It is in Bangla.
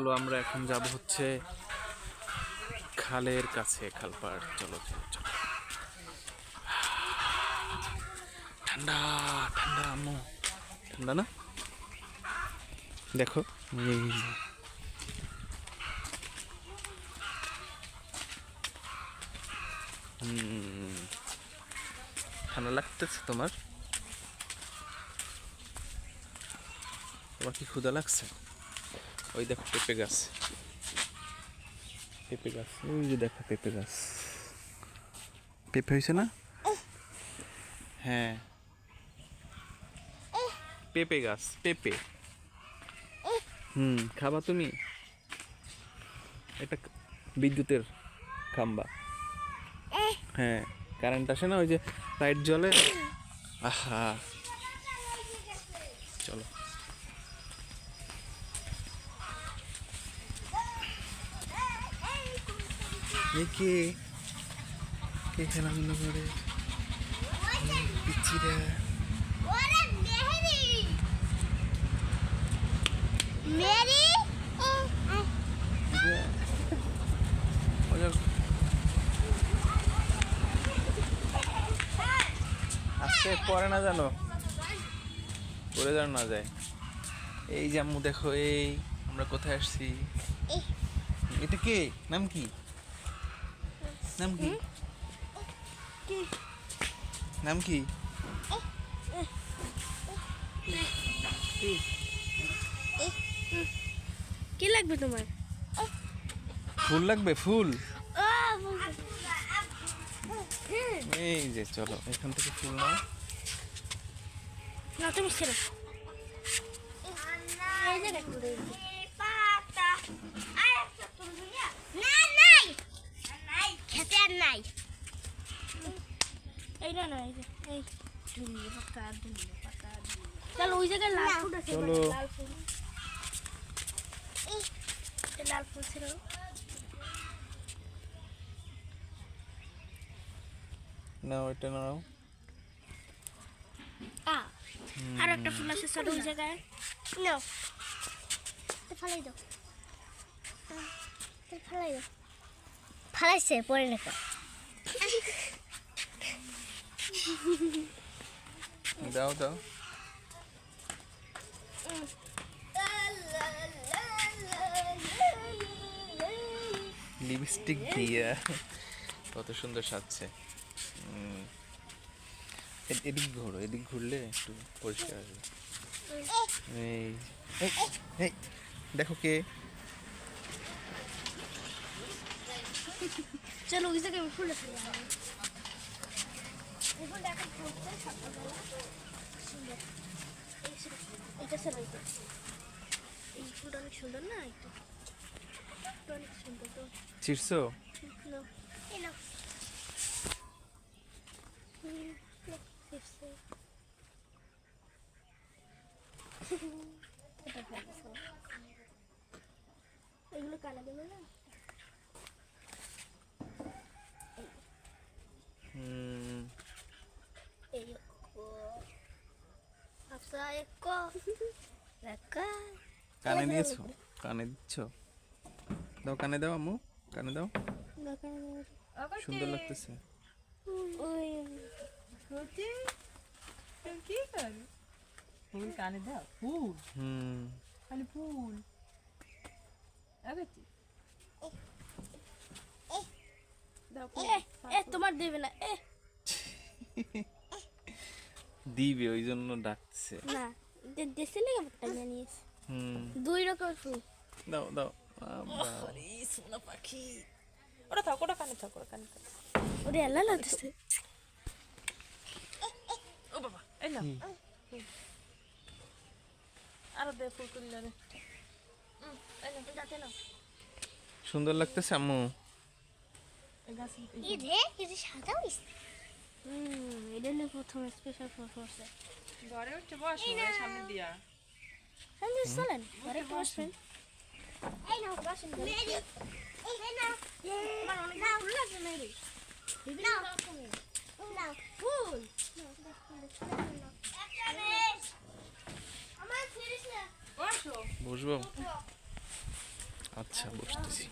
চলো, আমরা এখন যাব হচ্ছে খালের কাছে, খালপাড়। চলো চলো চলো। ঠান্ডা ঠান্ডা আম্মু। ঠান্ডা না? দেখো। ঠান্ডা লাগতেছে তোমার? তোমার কি ক্ষুদা লাগছে? ওই দেখো পেঁপে গাছ। পেঁপে গাছ ওই যে দেখো পেঁপে গাছ। পেঁপে হয়েছে না? হ্যাঁ। পেঁপে গাছ পেঁপে। হুম খাবা তুমি? এটা বিদ্যুতের খাম্বা। হ্যাঁ কারেন্ট আসে না ওই যে লাইট জ্বলে। আহা। চলো। কে? কে খেলাধুলা করে? পিচ্ছিরা আস্তে পরে না জানো? পরে যেন না যায়। এই যে আম্মু দেখো এই আমরা কোথায় আসছি? এটা কে? নাম কি? নাম কি নাম কি কি? লাগবে তোমার? ফুল লাগবে ফুল? এই যে চলো এখান থেকে ফুল নাও। না তুমি ছেড়ে এই জায়গায় করে না নাই। এই না না এই পাতা ধনিয়া পাতা চলো ওই জায়গায় লাল ফুল আছে চলো। লাল ফুল। এই লাল ফুল ছিল। না ওইটা নাও। আ আর একটা ফুল আছে ছোট ওই জায়গায়। নাও। ফালাই দাও। ফালাই দাও। ফালাইছে পরে নাকি। দাও দাও। লিপস্টিক দিয়ে। কত সুন্দর সাজছে। এদিক ঘোরো এদিক ঘুরলে একটু পরিষ্কার আসবে এই, দেখো কে চলো ওই জায়গায় ফুল ফুটছে সকালবেলা। সুন্দর। এই ছিল- এইটা ছিল এইটা এই ফুলটা অনেক সুন্দর না একটু? এটা অনেক সুন্দর তো। এটা ভালো। এগুলো কালা দেবে না? কানে নিয়েছো কানে দিচ্ছ? দাও কানে দাও আম্মু কানে দাও। সুন্দর লাগতেছে। কানে দাও ফুল হুম। খালি ফুল দাও এ এ তোমার দেবে না এ দিবে ওই জন্য ডাকছে না দেশে লেগে একটা নিয়ে দুই রকম ফুল দাও দাও। আব্বা। আরে সোনা পাখি। ওটা থাক ওটা কানে থাক ওটা কানে থাক। ওরে আল্লাহ লাগতেছে ও বাবা আরও দে ফুল করলে রে নাও, সুন্দর লাগতেছে আম্মু। এই রে এই সাদা হইছে। হুম এটা প্রথম স্পেশাল করছে ঘরে বস সামনে দিয়া। সামনে চলেন ঘরে বসবেন। এই নাও বসেন। মেরি এই নাও। আমার অনেক ফুল লাগবে মেরি বিভিন্ন রকমের। নাও। ফুল। আমার ছিড়িস না বসো। বসবো? আচ্ছা বসতেছি।